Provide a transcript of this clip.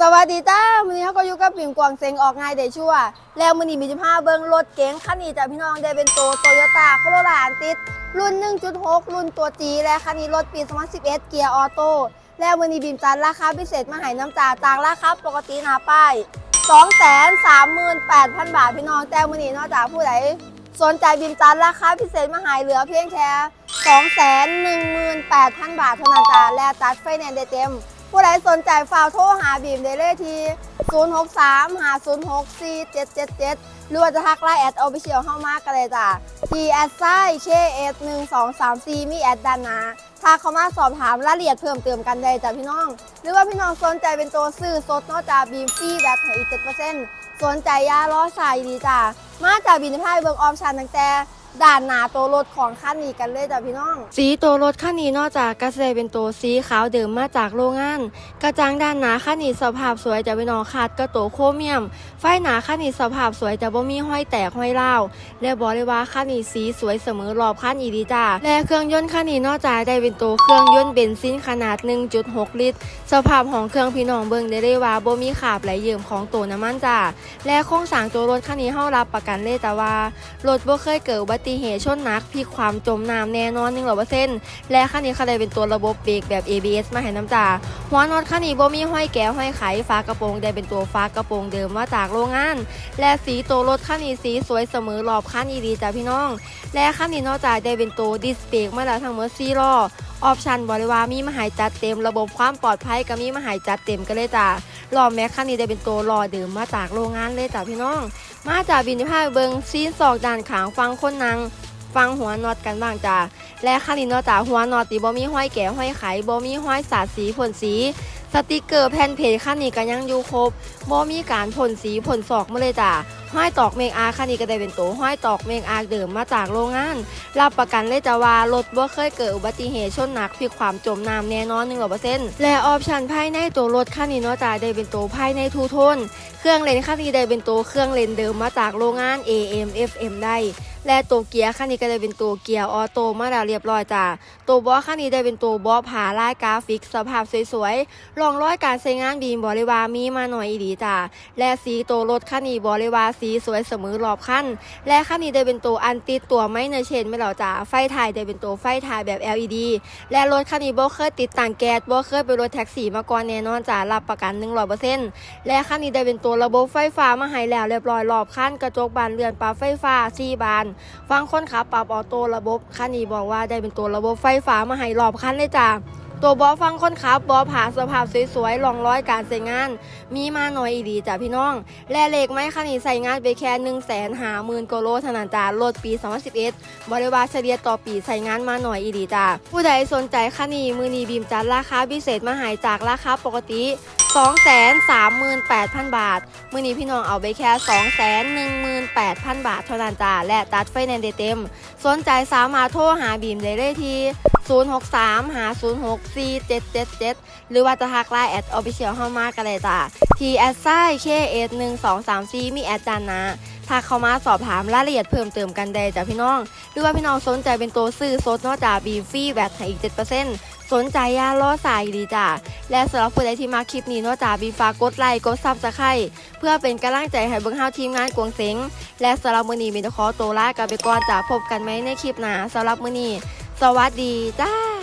สวัสดีจ้าวันนี้เขาก็อยู่กับปิ่มกวางเซ็งออกง่ายได้ชั่วแล้ววันนี้มีจะพาเบิ้งรถเก๋งคันนี้จ้ะพี่น้องได้เป็นตัวโตโยต้าโคโรล่าติด รุ่น 1.6 รุ่นตัว G และคันนี้รถปี 2011 เกียร์ออโต้แล้ววันนี้บิ่มจัดราคาพิเศษมาให้น้ำจ่าจากราคาปกติหนาป้าย 238,000 บาทพี่น้องแต่วันนี้นอกจากผู้ใดสนใจบิ่มจัดราคาพิเศษมาให้เหลือเพียงแค่218,000 บาทเท่านั้นจ้าและจัดไฟแนนซ์ได้เต็ม ผู้ใดสนใจฝากโทรหาบีมได้เลยที่ 063 506 4777 หรือว่าจะทักไลน์แอดออฟฟิเชียลเข้ามากันเลยจ้ะที่แอดไซเคเอสหนึ่งสองสามสี่มีแอดด้านน้าถ้าเขามาสอบถามรายละเอียดเพิ่มเติมกันได้จ้ะพี่น้อง หรือว่าพี่น้องสนใจเป็นตัวซื้อสดนอกจากบีมฟรีแบบให้อีก7%สนใจยาล้อสายดีจ้ะมาจากบีมพายเบิร์กออปชันตั้งแต่ ด่านหน้าตัวรถของคันนี้กันเลยจ้ะพี่น้อง สีตัวรถคันนี้นอกจากกระแสเป็นตัวสีขาวเดิมมาจากโรงงาน กระจังด้านหน้าคันนี้สภาพสวยจะเป็นนองขาดกระโตโครเมียม ไฟหน้าคันนี้สภาพสวยจะบ่มีห้อยแตกห้อยเล่าและบอกเลยว่าคันนี้สีสวยเสมอรอบคันอีดีจ้าและเครื่องยนต์คันนี้นอกจากได้เป็นตัวเครื่องยนต์เบนซินขนาด 1.6 ลิตร สภาพของเครื่องพี่น้องเบิ่งได้เลยว่าบ่มีขาบไหลเยิ่มของตัวน้ำมันจ้าและโครงสร้างตัวรถคันนี้เฮารับประกันเลยแต่ว่ารถบ่เคยเกิดอุบัติเหตุชนนักพลิกความจมน้ำแน่นอนหนึ่งโหลเปอร์เซ็นต์และคันนี้คันใดเป็นตัวระบบเบรกแบบ ABS มาให้น้ำจ่าหัวน็อตคันนี้บ่มีห้อยแก้วห้อยไขฝากระโปรงได้เป็นตัวฝากระโปรงเดิมมาจากโรงงาน และสีตัวรถคันนี้สีสวยเสมอรอบคันอีดีจ้ะพี่น้อง และคันนี้นอกจากได้เป็นตัวดิสเบรกมาแล้วทั้งหมด4ล้อ ออปชันบริวามีมาใหายจัดเต็ม ระบบความปลอดภัยก็มีมาใหายจัดเต็มกันเลยจ้าล้อแม็กคันนี้ได้เป็นตัวล้อเดิมมาจากโรงงานเลยจ้าพี่น้อง มาจากบินพาเบิงซีนศอกด้านขางฟังคนนางฟังหัวน็อตกันบ้างจ้าและคันนี้นอกจาหัวน็อตตีบ่มีห้อยแก่ห้อยไขบ่มีห้อยสาดสีพ่นสีสติกเกอร์แผ่นเพจคันนี้ก็ยังอยู่ครบบ่มีการพ่นสีพ่นศอกมาเลยจ้า ห้อยตอกเมกอาคันนี้ก็ได้เป็นตัวห้อยตอกเมกอาเดิมมาจากโรงงาน รับประกันเลยจ้าว่ารถบ่เคยเกิดอุบัติเหตุชนหนักพิความจมน้ำแน่นอน100%และออปชันภายในตัวรถคันนี้เนาะจ้าได้เป็นตัวภายในทูโทน เครื่องเลนคันนี้ได้เป็นตัวเครื่องเลนเดิมมาจากโรงงาน AM FM ได้และตัวเกียร์คันนี้ก็ได้เป็นตัวเกียร์ออโต้มาแล้วเรียบร้อยจ้าตัวบอสคันนี้ได้เป็นตัวบอสผาลายกราฟิกสภาพสวยๆรองร้อยการใช้งานบีมบริวามีมาหน่อยอีดีจ้าและสีตัวรถคันนี้บริวาสีสวยเสมอรอบคันและคันนี้ได้เป็นตัวอันติดตัวไม่เนเชนไม่หรอจ้าไฟถ่ายได้เป็นตัวไฟถ่ายแบบ LED และรถคันนี้บ่เคยติดตั้งแก๊สบ่เคยเป็นรถแท็กซี่มาก่อนแน่นอนจ้ารับประกัน 100%และคันนี้ได้เป็นตัวระบบไฟฟ้ามาให้แล้วเรียบร้อยรอบคันกระจกบานเรือนปรับไฟฟ้า4บานฟังคนขับปรับออโต้ระบบคันนี้บอกว่าได้เป็นตัวระบบไฟฟ้ามาให้รอบคันเลยจ้า ตัวบอฟังคนขับบอผ่าสภาพสวยๆรองร้อยการใส่งาน มีมาหน่อยอีดีจ้ะพี่น้อง แลเหล็กไม้คันนี้ใส่งานไปแค่1นึ่งแสนหาหมื่นกโลธนานั้นจ้ารถปี 2011 บริวารเฉลี่ยต่อปีใส่งานมาหน่อยอีดีจ้ะผู้ใดสนใจคันนี้มือนีบีมจัดราคาพิเศษมาหายจากราคาปกติ 238,000 บาท มือนี้พี่น้องเอาไปแค่ 218,000 บาทเท่านั้นจ้า และตัดไฟแนนซ์ได้เต็ม สนใจสามารถโทรหาบีมได้เลยที่ 063 506 4777 หรือว่าจะทักไลน์แอดออฟฟิเชียลเข้ามากันเลยจ้าทีแอดไซเคเอสหนึ่งสองสามสี่มีแอดจานนะถ้าเข้ามาสอบถามรายละเอียดเพิ่มเติมกันได้จ้ะพี่น้อง หรือว่าพี่น้องสนใจเป็นตัวซื้อสดนอกจากบีมฟรีแบตให้อีก 7% สนใจย่าล่อสายดีจ้ะและสำหรับผู้ใดที่มาคลิปนี้นอกจากบีฟ้ากกดไลค์กดซับสไครต์เพื่อเป็นกำลังใจให้เบิ้งเฮาทีมงานกวงเซ็งและสำหรับมื้อนี้มีแต่ขอตัวลากันไปก่อนจ้ะพบกันไหมในคลิปหน้าสำหรับมื้อนี้สวัสดีจ้า